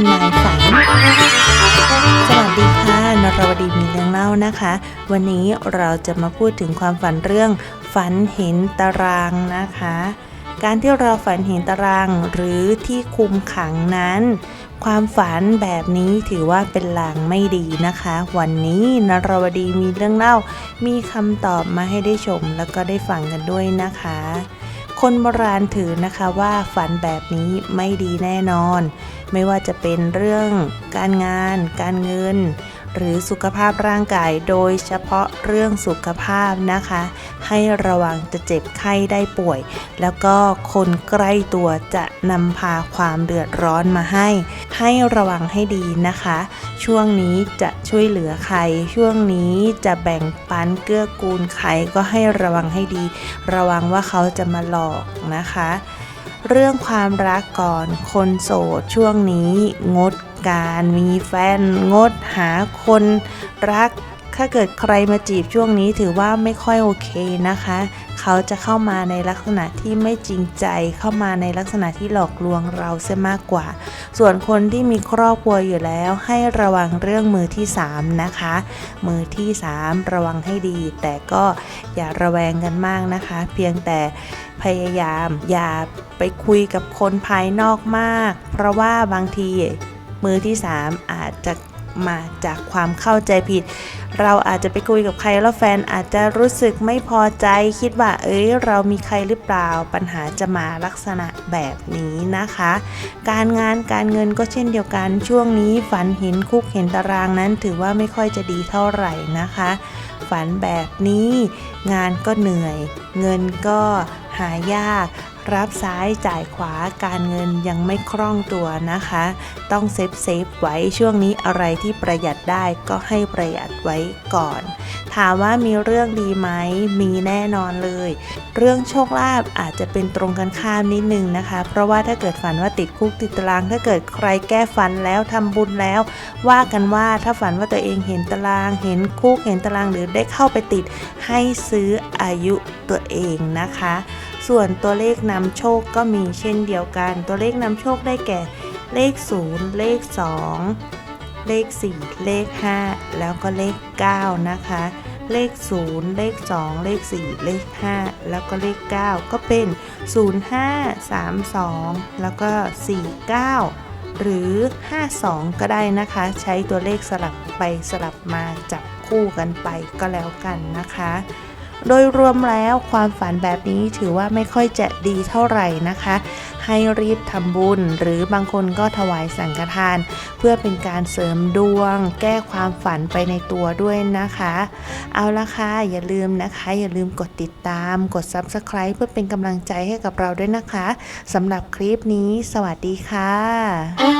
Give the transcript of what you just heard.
ำนายฝัน สวัสดีค่ะนรวดีมีเรื่องเล่านะคะ วันนี้เราจะมาพูดถึงความฝันเรื่อง ฝันเห็นตารางนะคะ การที่เราฝันเห็นตารางหรือที่คุมขังนั้น ความฝันแบบนี้ถือว่าเป็นลางไม่ดีนะคะ วันนี้นรวดีมีเรื่องเล่า มีคำตอบมาให้ได้ชมแล้วก็ได้ฟังกันด้วยนะคะ คนโบราณถือนะคะว่าฝันแบบนี้ไม่ดีแน่นอน ไม่ว่าจะเป็นเรื่องการงาน การเงิน หรือสุขภาพร่างกายโดยเฉพาะเรื่องสุขภาพนะคะ ให้ระวังจะเจ็บไข้ได้ป่วย แล้วก็คนใกล้ตัวจะนำพาความเดือดร้อนมาให้ ให้ระวังให้ดีนะคะ ช่วงนี้จะช่วยเหลือใคร ช่วงนี้จะแบ่งปันเกื้อกูลใครก็ให้ระวังให้ดี ระวังว่าเขาจะมาหลอกนะคะเรื่องความรักก่อนคนโสดช่วงนี้ งดการมีแฟน งดหาคนรัก ถ้าเกิดใครมาจีบช่วงนี้ถือว่าไม่ค่อยโอเคนะคะ เขาจะเข้ามาในลักษณะที่ไม่จริงใจ เข้ามาในลักษณะที่หลอกลวงเราเสียมากกว่า ส่วนคนที่มีครอบครัวอยู่แล้วให้ระวังเรื่องมือที่ 3 นะคะ มือที่ 3 ระวังให้ดี แต่ก็อย่าระแวงกันมากนะคะ เพียงแต่พยายามอย่าไปคุยกับคนภายนอกมาก เพราะว่าบางทีมือที่ 3 อาจจะ มาจากความเข้าใจผิด เราอาจจะไปคุยกับใครแล้วแฟนอาจจะรู้สึกไม่พอใจคิดว่า เอ้ย เรามีใครหรือเปล่า ปัญหาจะมาลักษณะแบบนี้นะคะ การงานการเงินก็เช่นเดียวกันช่วงนี้ฝันเห็นคุกเห็นตารางนั้น ถือว่าไม่ค่อยจะดีเท่าไหร่นะคะ ฝันแบบนี้ งานก็เหนื่อย เงินก็หายาก รับซ้ายจ่ายขวาการเงินยังไม่คล่องตัวนะคะ ต้องเซฟเซฟไว้ช่วงนี้อะไรที่ประหยัดได้ก็ให้ประหยัดไว้ก่อน ถามว่ามีเรื่องดีไหมมีแน่นอนเลย เรื่องโชคลาภอาจจะเป็นตรงกันข้ามนิดนึงนะคะ เพราะว่าถ้าเกิดฝันว่าติดคุกติดตาราง ถ้าเกิดใครแก้ฝันแล้วทำบุญแล้ว ว่ากันว่าถ้าฝันว่าตัวเองเห็นตาราง เห็นคุกเห็นตารางหรือได้เข้าไปติดให้ซื้ออายุตัวเองนะคะ ส่วนตัวเลขนำโชคก็มีเช่นเดียวกัน ตัวเลขนำโชคได้แก่ เลข 0 เลข 2 เลข 4 เลข 5 แล้วก็เลข 9 นะคะ เลข 0 เลข 2 เลข 4 เลข 5 แล้วก็เลข 9 ก็เป็น 05 32 แล้วก็ 49 หรือ 52 ก็ได้นะคะ ใช้ตัวเลขสลับไปสลับมาจับคู่กันไปก็แล้วกันนะคะ โดยรวมแล้วความฝันแบบนี้ถือว่าไม่ค่อยจะดีเท่าไหร่นะคะ ให้รีบทำบุญ หรือบางคนก็ถวายสังฆทาน เพื่อเป็นการเสริมดวง แก้ความฝันไปในตัวด้วยนะคะ เอาละค่ะ อย่าลืมนะคะ อย่าลืมกดติดตาม กด Subscribe เพื่อเป็นกำลังใจให้กับเราด้วยนะคะสำหรับคลิปนี้ สวัสดีค่ะ